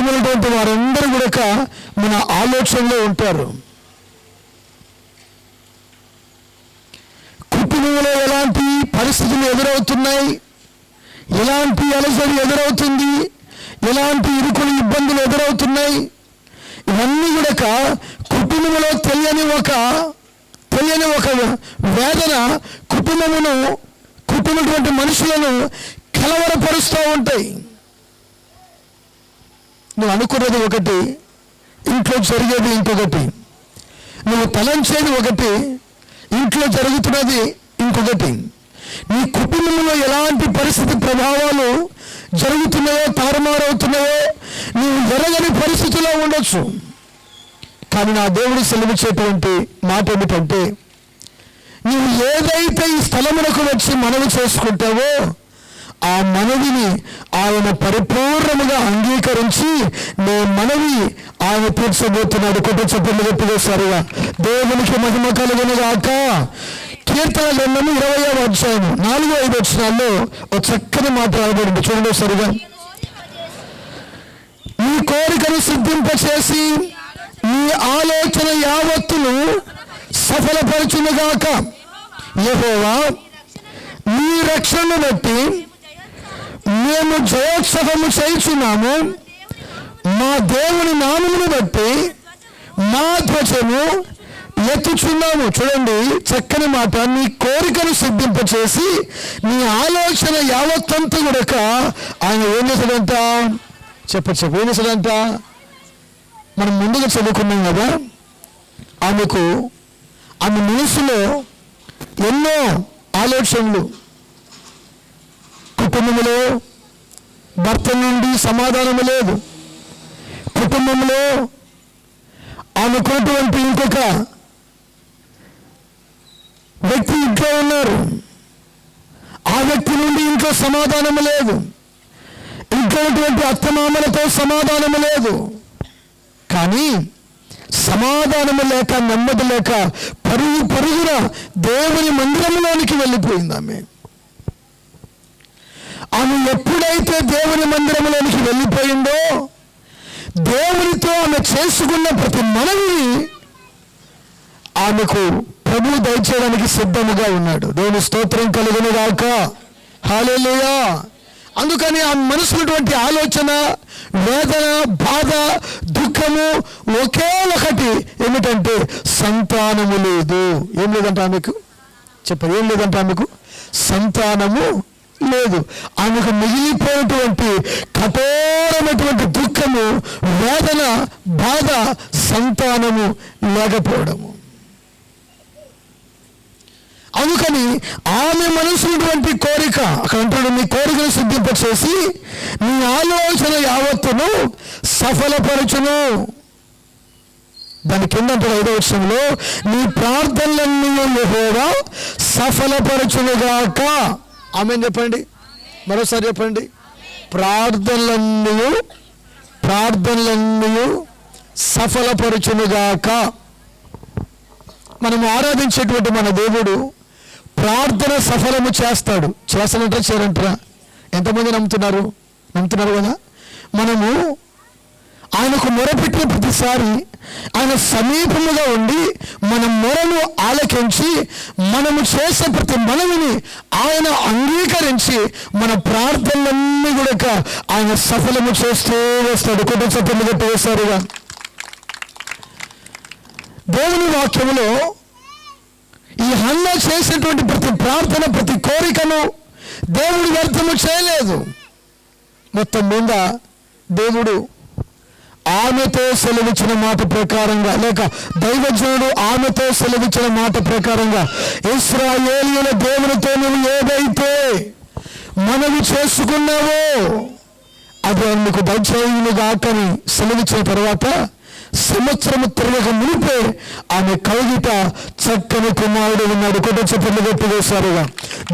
కుటుంబంలో వారందరూ కూడా మన ఆలోచనలో ఉంటారు. కుటుంబంలో ఎలాంటి పరిస్థితులు ఎదురవుతున్నాయి? ఎలాంటి అలసడి ఎదురవుతుంది? ఎలాంటి ఇరుకులు ఇబ్బందులు ఎదురవుతున్నాయి? ఇవన్నీ కూడా కుటుంబంలో తెలియని ఒక తెలియని ఒక వేదన కుటుంబమును కుటుంబటువంటి మనుషులను కలవరపరుస్తూ ఉంటాయి. నువ్వు అనుకున్నది ఒకటి ఇంట్లో జరిగేది ఇంకొకటి. నువ్వు తలంచేది ఒకటి ఇంట్లో జరుగుతున్నది ఇంకొకటి. నీ కుటుంబంలో ఎలాంటి పరిస్థితి ప్రభావాలు జరుగుతున్నాయో తారుమారవుతున్నాయో నువ్వు ఎరగని పరిస్థితిలో ఉండొచ్చు. కానీ నా దేవుడు సెలవిచ్చేటువంటి మాట ఏమిటంటే నువ్వు ఏదైతే ఈ స్థలమునకు వచ్చి మనవి చేసుకుంటావో ఆ మనవిని ఆయన పరిపూర్ణముగా అంగీకరించి నీ మనవి ఆయన తీర్చబోతున్నాడు. కుటుంబ చెప్పలు సరిగా దేవునికి మహిమ కలుగునుగాక. కీర్తన గ్రంథము ఇరవై అధ్యాయము నాలుగు ఐదు వచ్చినాల్లో ఒక చక్కని మాట రాయబడింది. చూడండి సరిగా నీ కోరికను సిద్ధింపచేసి నీ ఆలోచన యావత్తును సఫలపరచునుగాక. యహోవా నీ రక్షణను బట్టి మేము జయోత్సవము చేయుచున్నాము. మా దేవుని నామమును బట్టి మా ధ్వజము ఎత్తుచున్నాము. చూడండి చక్కని మాట. నీ కోరికను సిద్ధింపచేసి నీ ఆలోచన యావత్తంతా కూడా ఆయన ఏం చేశాడంట? చెప్ప చెప్పు. ఏం చేశాడంట? మనం ముందుగా చదువుకున్నాం కదా ఆమెకు ఆమె మనసులో ఎన్నో ఆలోచనలు. కుటుంబంలో భర్త నుండి సమాధానము లేదు. కుటుంబంలో ఆమెకున్నటువంటి ఇంకొక వ్యక్తి ఇంట్లో ఉన్నారు. ఆ వ్యక్తి నుండి ఇంట్లో సమాధానము లేదు. ఇంట్లో ఉన్నటువంటి అత్తమామలతో సమాధానము లేదు. కానీ సమాధానము లేక నెమ్మది లేక పరుగు పరుగున దేవుని మందిరంలోనికి వెళ్ళిపోయింది ఆమె ఎప్పుడైతే దేవుని మందిరంలోనికి వెళ్ళిపోయిందో దేవునితో ఆమె చేసుకున్న ప్రతి మనవి ఆమెకు ప్రభు దయచేయడానికి సిద్ధముగా ఉన్నాడు. దేవుని స్తోత్రం కలుగును గాక. హాలేలుయా అందుకని ఆ మనసునటువంటి ఆలోచన వేదన బాధ దుఃఖము ఒకే ఒకటి ఏమిటంటే సంతానము లేదు. ఏం లేదంట ఆమెకు? చెప్పరు ఏం లేదంట ఆమెకు? సంతానము లేదు. ఆమెకు మిగిలిపోయినటువంటి కఠోరమైనటువంటి దుఃఖము వేదన బాధ సంతానము లేకపోవడము. అందుకని ఆమె మనసున్నటువంటి కోరిక అక్కడ అంటాడు నీ కోరికను సిద్ధింపచేసి నీ ఆలోచన యావత్తును సఫలపరచును. దాని కింద అంటాడు ఐదో విషయంలో నీ ప్రార్థనలన్నీ యెహోవా సఫలపరచునుగాక. ఆమె చెప్పండి. మరోసారి చెప్పండి. ప్రార్థనలన్నీ ప్రార్థనలన్నీ సఫలపరచునుగాక. మనం ఆరాధించేటువంటి మన దేవుడు ప్రార్థన సఫలము చేస్తాడు. చేస్తానంటారా చేయరంటారా ఎంతమంది నమ్ముతున్నారు? నమ్ముతున్నారు కదా? మనము ఆయనకు మొరపెట్టిన ప్రతిసారి ఆయన సమీపముగా ఉండి మన మొరను ఆలకించి మనము చేసే ప్రతి మనవిని ఆయన అంగీకరించి మన ప్రార్థనలన్నీ కూడా ఆయన సఫలము చేస్తూ వస్తాడు. కుటుంబ సభ్యులు గట్టి దేవుని వాక్యంలో ఈ హన్న చేసినటువంటి ప్రతి ప్రార్థన ప్రతి కోరికను దేవుడు వ్యర్థము చేయలేదు. మొత్తం మీద దేవుడు ఆమెతో సెలవిచ్చిన మాట ప్రకారంగా లేక దైవజనుడు ఆమెతో సెలవిచ్చిన మాట ప్రకారంగా ఇస్రాయేలీల దేవునితో నువ్వు ఏదైతే మనవి చేసుకున్నావో అది అందుకు దయచేయునిగాకని సెలవిచ్చిన తర్వాత సంవత్సరము తిరగక మునిపే ఆమె కలిగిట చక్కని కుమారుడు ఉన్నాడు. కుటుంబ చెప్పలు గట్టి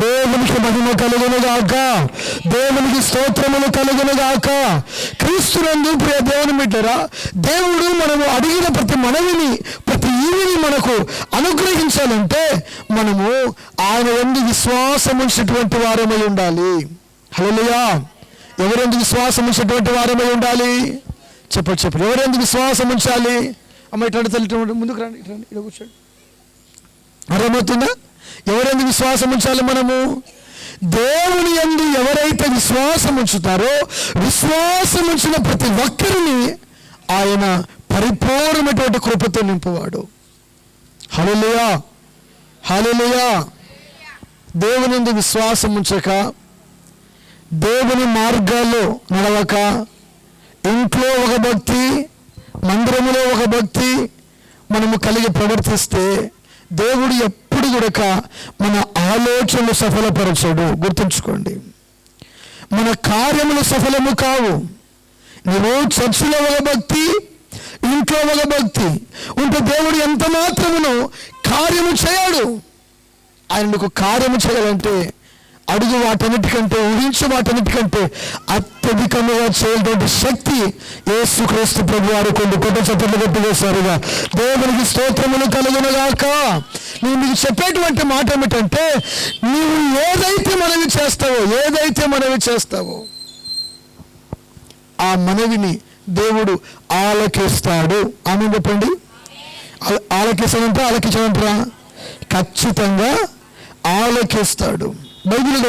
దేవునికి మహిమ కలుగునుగాక దేవునికి స్తోత్రములు కలుగునుగాక క్రీస్తునందు ప్రియ దేవుని బిడ్డరా దేవుడు మనము అడిగిన ప్రతి మనవిని ప్రతి ఈవిని మనకు అనుగ్రహించాలంటే మనము ఆయన ఎందు విశ్వాసం ఉంచినటువంటి వారమై ఉండాలి. హలోయా ఎవరెందు విశ్వాసం ఉంచినటువంటి వారమై ఉండాలి? చెప్పండి చెప్పండి ఎవరెందుకు విశ్వాసం ఉంచాలి? అమ్మ ఇట్లాంటి తల్లి ముందుకు రండి ఇటు రండి. ఇక్కడ కూర్చోండి. అర్థమవుతుందా? ఎవరెందుకు విశ్వాసం ఉంచాలి మనము? దేవుని యందు ఎవరైతే విశ్వాసం ఉంచుతారో విశ్వాసం ఉంచిన ప్రతి ఒక్కరిని ఆయన పరిపూర్ణమైనటువంటి కృపతో నింపువాడు. హల్లెలూయా! హల్లెలూయా! దేవుని విశ్వాసం ఉంచక దేవుని మార్గాల్లో నడవక ఇంట్లో ఒక భక్తి మందిరములో ఒక భక్తి మనము కలిగి ప్రవర్తిస్తే దేవుడు ఎప్పుడు కూడక మన ఆలోచనలు సఫలపరచడు. గుర్తుంచుకోండి. మన కార్యములు సఫలము కావు. నువ్వు చర్చిలో ఒక భక్తి ఇంట్లో ఒక భక్తి ఉంటే దేవుడు ఎంత మాత్రమును కార్యము చేయడు. ఆయన నీకు కార్యము చేయాలంటే అడుగు వాటన్నిటికంటే ఊహించు వాటన్నిటికంటే అత్యధికంగా చేయటువంటి శక్తి ఏసుక్రీస్తు ప్రభు వారు కొన్ని కొత్త చట్టలు కొట్టివేశారుగా. దేవునికి స్తోత్రములు కలుగునగాక నేను మీకు చెప్పేటువంటి మాట ఏమిటంటే నీవు ఏదైతే మనవి చేస్తావో ఏదైతే మనవి చేస్తావో ఆ మనవిని దేవుడు ఆలకిస్తాడు. ఆమె చెప్పండి? ఆలకిస్తానంటే ఆలకించమంటారా ఖచ్చితంగా ఆలకిస్తాడు. Bayılırım.